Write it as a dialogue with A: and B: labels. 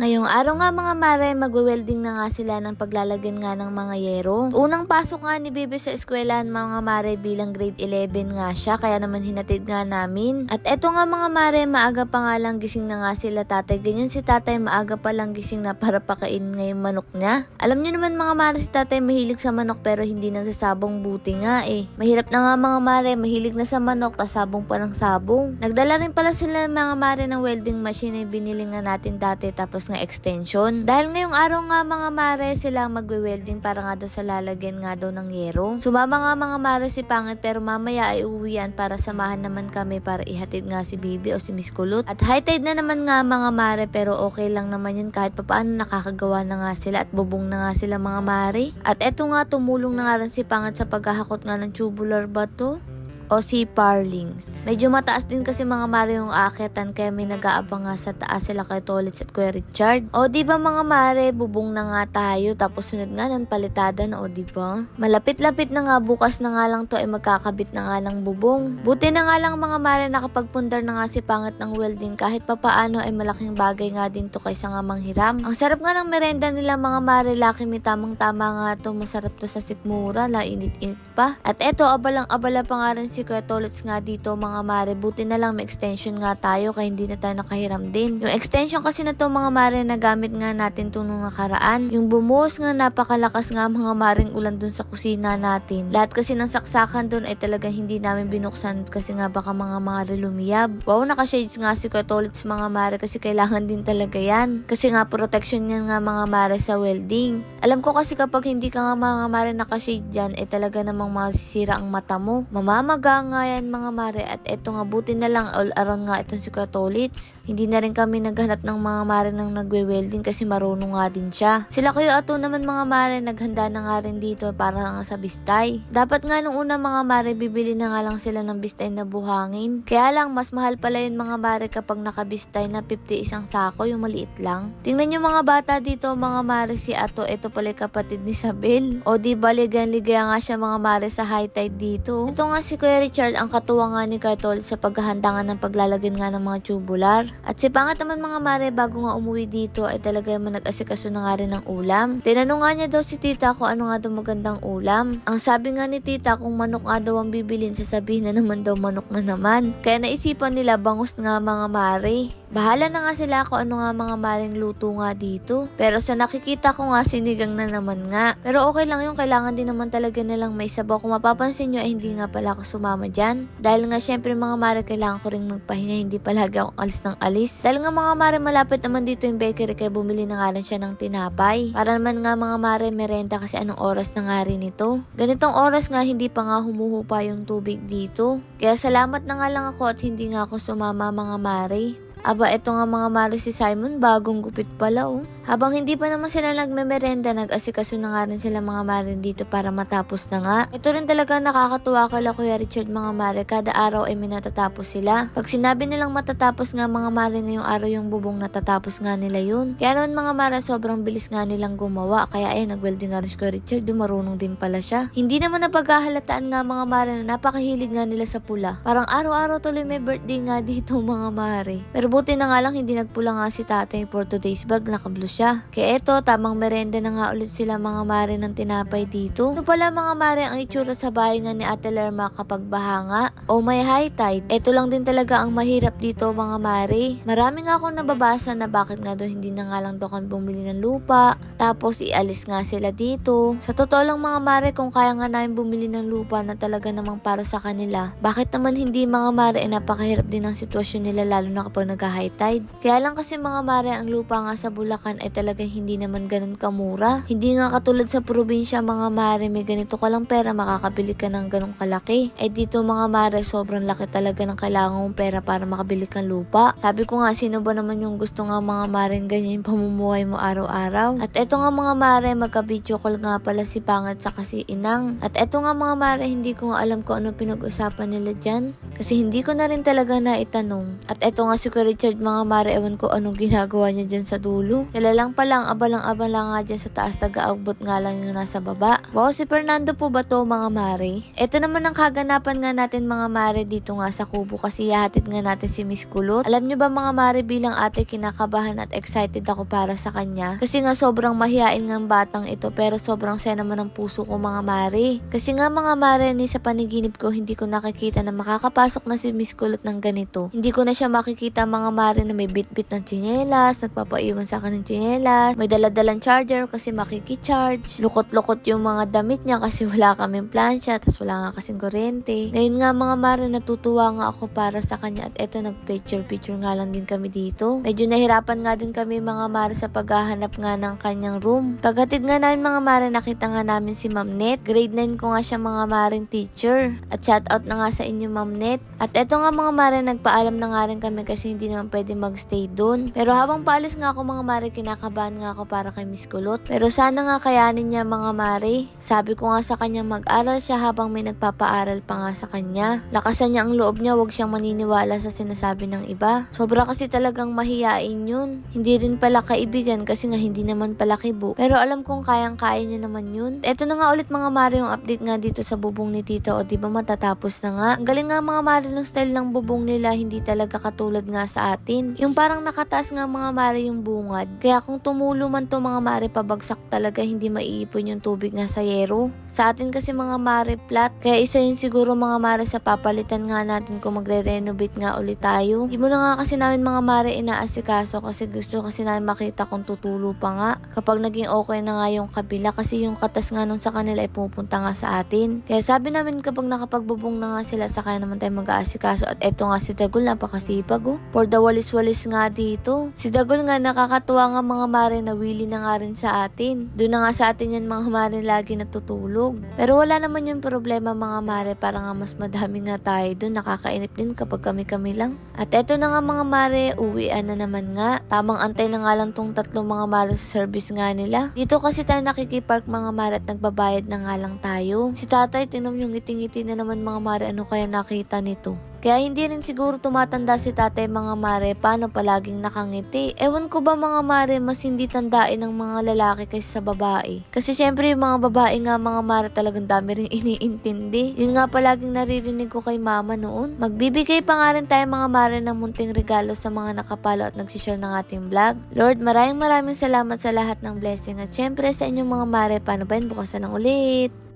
A: Ngayong araw nga mga mare, magwe-welding na nga sila ng paglalagyan nga ng mga yero. Unang pasok nga ni Bebe sa eskwelahan mga mare bilang grade 11 nga siya, kaya naman hinatid nga namin. At eto nga mga mare, maaga pa nga lang gising na nga sila tatay. Ganyan si tatay, maaga pa lang gising na para pakain nga yung manok niya. Alam niyo naman mga mare, si tatay mahilig sa manok pero hindi nagsasabong buti nga eh. Mahirap na nga mga mare, mahilig na sa manok, tas sabong pa ng sabong. Nagdala rin pala sila mga mare ng welding machine na binili nga natin dati tapos nga extension. Dahil ngayong araw nga mga mare sila magwe-welding para nga daw sa lalagyan nga daw ng yero. Sumama nga mga mare si Pangit pero mamaya ay uwian para samahan naman kami para ihatid nga si Bibi o si Miss Kulot. At high tide na naman nga mga mare pero okay lang naman yun kahit papaano nakakagawa na nga sila at bubong na nga sila mga mare. At eto nga tumulong na nga rin si Pangit sa paghahakot nga ng tubular bato o si Parlings. Medyo mataas din kasi mga mare yung aakyatan kaya may nag-aabang nga sa taas sila kay Tolits at Kuya Richard. O di ba mga mare, bubong na nga tayo tapos sunod nga ng palitada na o di ba? Malapit-lapit na nga bukas na nga lang to ay magkakabit na nga ng bubong. Buti na nga lang mga mare nakapagpundar na nga si Pangat ng welding kahit papaano ay malaking bagay nga din to kaysa nga manghiram. Ang sarap nga ng merenda nila mga mare, laki mi tamang tama nga to masarap to sa sikmura, la init-init pa. At eto, abalang-abala pa nga rin si Kuya Tolits nga dito mga mare. Buti na lang may extension nga tayo kaya hindi na tayo nakahiram din. Yung extension kasi na to mga mare na gamit nga natin to nung nakaraan. Yung bumuhos nga napakalakas nga mga maring ulan dun sa kusina natin. Lahat kasi ng saksakan dun ay talagang hindi namin binuksan kasi nga baka mga mare lumiyab. Wow, naka-shades nga si Kuya mga mare kasi kailangan din talaga yan. Kasi nga protection yan nga mga mare sa welding. Alam ko kasi kapag hindi ka nga mga mare naka-shade dyan, ay talaga namang masisira ang mata mo. Mamamaga nga yan mga mare at eto nga buti na lang all around nga itong si Kuya Tolits. Hindi na rin kami naghanap ng mga mare nang nagwe-welding kasi marunong nga din siya. Sila kayo ato naman mga mare naghanda na nga rin dito para nga sa bistay. Dapat nga nung una mga mare bibili na nga lang sila ng bistay na buhangin. Kaya lang mas mahal pala yun mga mare kapag nakabistay na 50 isang sako yung maliit lang. Tingnan yung mga bata dito mga mare si Ato ito pala kapatid ni Sabel. O di ba ligan-ligaya nga siya mga mare sa high tide dito. Ito nga si Kuya Richard ang katuwa nga ni Cartol sa paghahanda nga ng paglalagyan nga ng mga tubular. At si Pangat naman mga mare bago nga umuwi dito ay talaga naman nag-asikaso na nga rin ng ulam. Tinanong nga niya daw si tita kung ano nga daw magandang ulam. Ang sabi nga ni tita kung manok nga daw ang bibilin sasabihin na naman daw manok na naman. Kaya naisipan nila bangus nga mga mare. Bahala na nga sila kung ano nga mga maring luto nga dito. Pero sa nakikita ko nga sinigang na naman nga. Pero okay lang yung kailangan din naman talaga nilang may sabaw. Kung mapapansin nyo ay hindi nga pala ako sumama dyan. Dahil nga syempre mga mare kailangan ko rin magpahinga. Hindi palagi akong alis ng alis. Dahil nga mga mare malapit naman dito yung bakery kaya bumili na nga rin siya ng tinapay. Para naman nga mga mare merenda kasi anong oras na nga rin ito. Ganitong oras nga hindi pa nga humuhupa yung tubig dito. Kaya salamat na nga lang ako at hindi nga ako sumama mga mare. Aba, eto nga mga mare si Simon, bagong gupit pala oh. Habang hindi pa naman sila nagmemerenda, nag-asikaso na nga rin sila mga mare dito para matapos na nga. Ito rin talaga nakakatuwa kala Kuya Richard mga mare, kada araw ay minatatapos sila. Pag sinabi nilang matatapos nga mga mare ngayong araw yung bubong natatapos nga nila yun. Kaya noon mga mare, sobrang bilis nga nilang gumawa. Kaya ay nag-welding nga rin si Kuya Richard, dumarunong din pala siya. Hindi naman napagkahalataan nga mga mare na napakahilig nga nila sa pula. Parang araw-araw tuloy may birthday nga dito mga mare. Pero buti na nga lang hindi nagpula nga si tatay for today's bag, nakablo siya. Kaya eto, tamang merenda na nga ulit sila mga mare ng tinapay dito. Ito pala mga mare ang itsura sa bahay nga ni Ate Lerma kapag bahanga o may high tide. Ito lang din talaga ang mahirap dito mga mare. Marami nga akong nababasa na bakit nga doon hindi na nga lang kami bumili ng lupa. Tapos ialis nga sila dito. Sa totoo lang mga mare kung kaya nga namin bumili ng lupa na talaga namang para sa kanila. Bakit naman hindi mga mare eh napakahirap din ang sitwasyon nila lalo na kapag nag-high tide. Kaya lang kasi mga mare ang lupa nga sa Bulacan ay talaga hindi naman ganun kamura. Hindi nga katulad sa probinsya mga mare may ganito ka lang pera makakabili ka ng ganun kalaki. Eh dito mga mare sobrang laki talaga ng kailangan mong pera para makabili kang lupa. Sabi ko nga sino ba naman yung gusto nga mga mare ganyan yung pamumuhay mo araw-araw. At eto nga mga mare magka-video call nga pala si Pangat sa si Inang. At eto nga mga mare hindi ko nga alam kung ano pinag-usapan nila dyan. Kasi hindi ko na rin talaga naitanong. At eto nga si Richard mga mare ewan ko anong ginagawa niya dyan sa dulo. Sila Sila lang abalang-abala nga dyan sa taas taga-agbot nga lang yung nasa baba. Wow, si Fernando po ba to mga mare? Ito naman ang kaganapan nga natin mga mare dito nga sa kubo kasi yahatid nga natin si Miss Kulot. Alam nyo ba mga mare bilang ate kinakabahan at excited ako para sa kanya? Kasi nga sobrang mahihain nga ang batang ito pero sobrang saya naman ang puso ko mga mare. Kasi nga mga mare ni sa paniginip ko hindi ko nakikita na makakapasok na si Miss Kulot ng ganito. Hindi ko na siya makikita mga mare na may bit-bit ng tsinelas, nagpapaiwan sa akin ng tsinelas, may daladalang charger kasi makikicharge, lukot-lukot yung mga damit niya kasi wala kaming plansya, tapos wala nga kasing kuryente. Ngayon nga mga mare natutuwa nga ako para sa kanya at eto nag-picture-picture nga lang din kami dito. Medyo nahirapan nga din kami mga mare sa paghahanap nga ng kanyang room. Paghatid nga namin mga mare nakita nga namin si Ma'am Net. Grade 9 ko nga siya mga maring teacher. At shout out na nga sa inyo Ma'am Net. At eto nga mga mare nagpaalam na nga rin kami kasi hindi naman pwede magstay doon. Pero habang paalis nga ako mga mare kinakabahan nga ako para kay Miss Kulot. Pero sana nga kayanin niya mga mare. Sabi ko nga sa kanya mag-aral siya habang may nagpapaaral pa nga sa kanya. Lakasan niya ang loob niya, wag siyang maniniwala sa sinasabi ng iba. Sobra kasi talagang mahiyain yun. Hindi rin pala kaibigan kasi nga hindi naman pala kibo. Pero alam kong kayang-kaya niya naman yun. Eto na nga ulit mga mare yung update nga dito sa bubong ni Tito o di ba matatapos na nga. Ang galing nga mga mare ng style ng bubong nila hindi talaga katulad nga sa atin. Yung parang nakataas nga mga mare yung bungad. Kaya kung tumulo man to mga mare pabagsak talaga hindi maiipon yung tubig nga sa yero. Sa atin kasi mga mare flat. Kaya isa yun siguro mga mare sa papalitan nga natin kung magre-renovate nga ulit tayo. Di mo na nga kasi namin mga mare inaasikaso kasi gusto kasi namin makita kung tutulo pa nga. Kapag naging okay na nga yung kabila kasi yung katas nga nun sa kanila ay pupunta nga sa atin. Kaya sabi namin kapag nakapagbubong na nga sila sa kaya naman tayo mag-aasikaso at eto nga si Dagol napakasipag oh. For the walis-walis nga dito. Si Dagol nga nakakatuwa nga mga mare na willy na nga rin sa atin. Doon na nga sa atin yan mga mare lagi natutulog. Pero wala naman yung problema mga mare para nga mas madami nga tayo doon. Nakakainip din kapag kami-kami lang. At eto na nga mga mare, uwian na naman nga. Tamang antay na nga lang tong tatlong mga mare sa service nga nila. Dito kasi tayo nakikipark mga mare at nagbabayad na nga lang tayo. Si tatay, tinom yung ngiti-ngiti na naman mga mare, ano kaya nakita nito? Kaya hindi rin siguro tumatanda si tatay mga mare paano palaging nakangiti. Ewan ko ba mga mare mas hindi tandain ng mga lalaki kaysa sa babae. Kasi syempre yung mga babae nga mga mare talagang dami rin iniintindi. Yun nga palaging naririnig ko kay mama noon. Magbibigay pa nga rin tayo mga mare ng munting regalo sa mga nakapalo at nagsishare ng ating vlog. Lord, maraming maraming salamat sa lahat ng blessing at syempre sa inyong mga mare paano ba yun bukas na lang ulit.